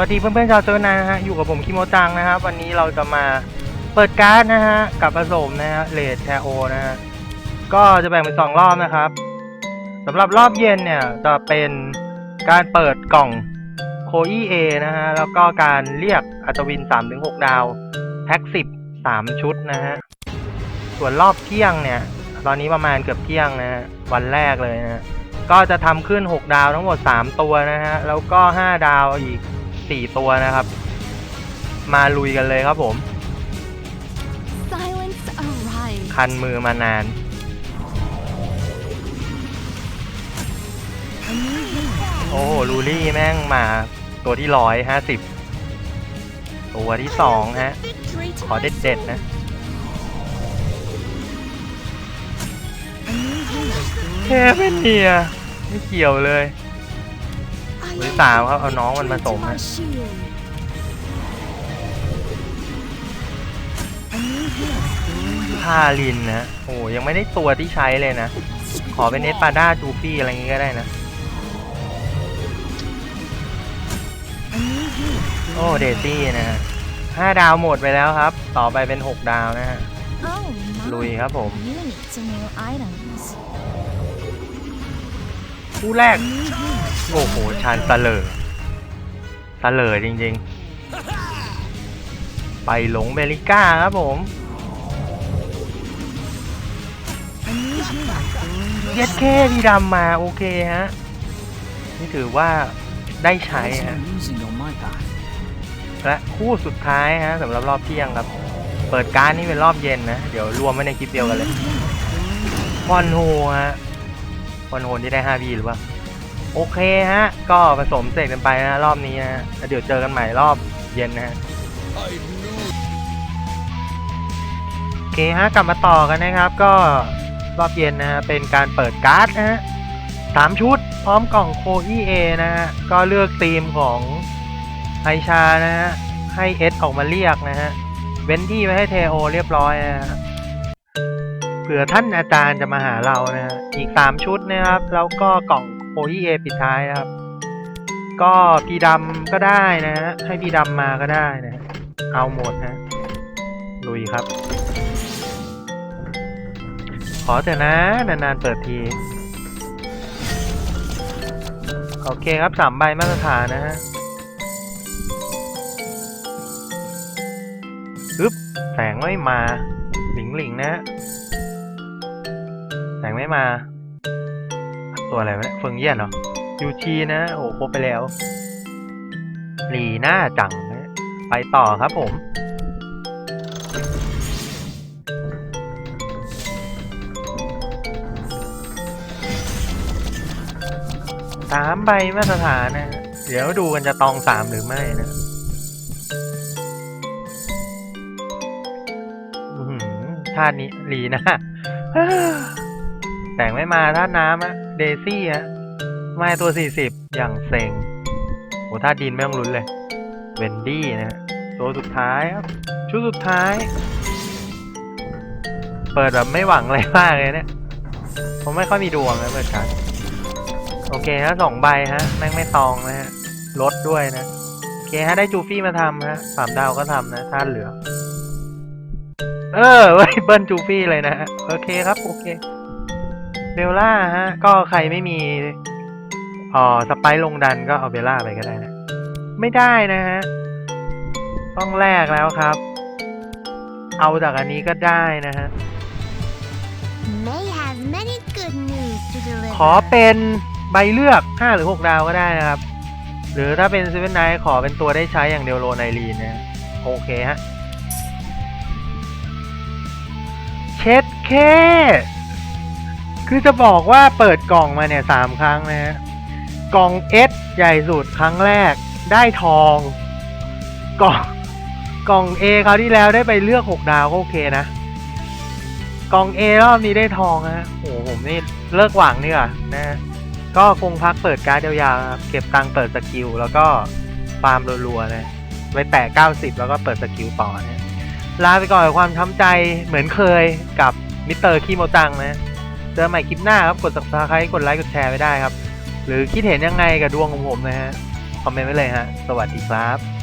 สวัสดีเพื่อนๆชาวเซอร์นะฮะอยู่กับผมคิโมจังนะครับ วันนี้เราจะมาเปิดการ์ดนะฮะกับผสมนะฮะเลดแชโอนะฮะก็จะแบ่งเป็นสองรอบนะครับสำหรับรอบเย็นเนี่ยจะเป็นการเปิดกล่องโคอีเอนะฮะแล้วก็การเรียกอัตวิน 3-6 ดาวแพ็กสิบสามชุดนะฮะส่วนรอบเที่ยงเนี่ย ตอนนี้ประมาณเกือบเที่ยงนะฮะวันแรกเลยนะฮะก็จะทำขึ้น 6 ดาวทั้งหมด 3 ตัวนะฮะแล้วก็ 5 ดาวอีก 4 ตัวนะครับ มาลุยกันเลยครับผม Silence arrives. คันมือมานาน A new hero. โอ้โหลูรี่แม่งมาตัวที่ร้อยห้าสิบตัวที่สองฮะ Victory ขอเด็ดๆนะ A new hero. แค่เป็นเนียไม่เกี่ยวเลย I ตัวที่ am สามครับเอาน้องมันมาสม into my ฮะ shield. A new hero. พาลินนะโอ้ยังไม่ได้ตัวที่ใช้เลยนะ ขอเป็นเนสปาด้าจูฟี่อะไรอย่างงี้ก็ได้นะ A new hero. โอ้เดซี่นะฮะห้าดาวหมดไปแล้วครับ ต่อไปเป็นหกดาวนะฮะ Oh my. ลุยครับผม You need some new items. คู่แร A ก new hero. โอ้โหชานตะเลอตะเลอจริงๆ ไปหลงเบลิก้าครับผมเย็ดแค่พี่ดำมาโอเคฮะ นี่ถือว่าได้ใช้ฮะและคู่สุดท้ายฮะสำหรับรอบเที่ยงครับ เปิดการดนี่เป็นรอบเย็นนะ เดี๋ยวรวมไว้ในคลิปเดียวกันเลยวอนโฮฮะวอนโฮที่ได้5 b หรือเปล่า โอเคฮะ ก็ผสมเสร็จกันไปนะรอบนี้นะแล้วเดี๋ยวเจอกันใหม่รอบเย็นนะฮะโอเคฮะกลับมาต่อกันนะครับ ก็รอบเย็นนะฮะเป็นการเปิดการ์ดนะฮะสามชุด พร้อมกล่องโคอีเอนะฮะก็เลือกธีมของไอชานะฮะให้เอสออกมาเรียกนะฮะเว้นที่ไว้ให้เทโอเรียบร้อยนะฮะเผื่อท่านอาจารย์จะมาหาเรานะฮะอีกสามชุดนะครับ แล้วก็กล่อง โคอีเอปิดท้ายนะครับ ก็พีดำก็ได้นะฮะให้พีดำมาก็ได้นะ เอาหมดนะลุยครับ ขอเถอะนะ นานๆเปิดที โอเคครับสามใบมาตรฐานนะฮะอึ๊บแสงไม่มา หลิงหลิงๆนะแสงไม่มา ตัวอะไรวะเนี่ยเฟิงเยี่ยนเหรอยูชีนะ โอ้ครบไปแล้วหลีหน้าจังนะไปต่อครับผม สามใบมาตรฐานนะ เดี๋ยวดูกันจะตองสามหรือไม่นะอื้าตุนี้หลีนะ แต่งไม่มาธาตุน้ำอะเดซี่อะไม่ตัวสี่สิบอย่างเซ็งโหธาตุดินไม่ต้องลุ้นเลย เวนดี้นะตัวสุดท้ายครับ ชุดสุดท้าย เปิดแบบไม่หวังอะไรมากเลยเนี่ย ผมไม่ค่อยมีดวงนะเปิดการโอเคฮะสองใบฮะ แม่งไม่ตองนะฮะลดด้วยนะ โอเคฮะ ได้จูฟี่มาทำฮะสามดาวก็ทำนะท่านเหลือ เออเว้ยเบิ้ลจูฟี่เลยนะฮะโอเคครับ โอเค เบลล่าฮะ ก็ใครไม่มีอ๋อสไปร์ลงดันก็เอาเบลล่าไปก็ได้นะ ไม่ได้นะฮะ ต้องแลกแล้วครับ เอาจากอันนี้ก็ได้นะฮะ May have many good news to deliver. ขอเป็นใบเลือก 5 หรือ 6 ดาวก็ได้นะครับ หรือถ้าเป็นซีเวนไนขอเป็นตัวได้ใช้อย่างเดียวโรไนลีนนะโอเคฮะ เช็ดเค คือจะบอกว่าเปิดกล่องมาเนี่ยสามครั้งนะฮะกล่อง S ใหญ่สุดครั้งแรกได้ทอง กล่องกล่อง A คราวที่แล้วได้ไปเลือก6ดาวก็โอเคนะ กล่อง A รอบนี้ได้ทองฮะโอ้โหผมนี่เลิกหวังนี่ว่ะนะ ก็คงพักเปิดการ์ดยาวๆครับเก็บตังค์เปิดสกิลแล้วก็ฟาร์มรัวๆนะไว้แตะ90แล้วก็เปิดสกิลต่อนะลาไปก่อนกับความช้ำใจเหมือนเคยกับมิสเตอร์คีโมจังนะ จอใหม่คลิปหน้าครับ กด subscribe กดไลค์ กดแชร์ไม่ได้ครับ หรือคิดเห็นยังไงกับดวงของผมนะฮะ คอมเมนต์ไว้เลยฮะ สวัสดีครับ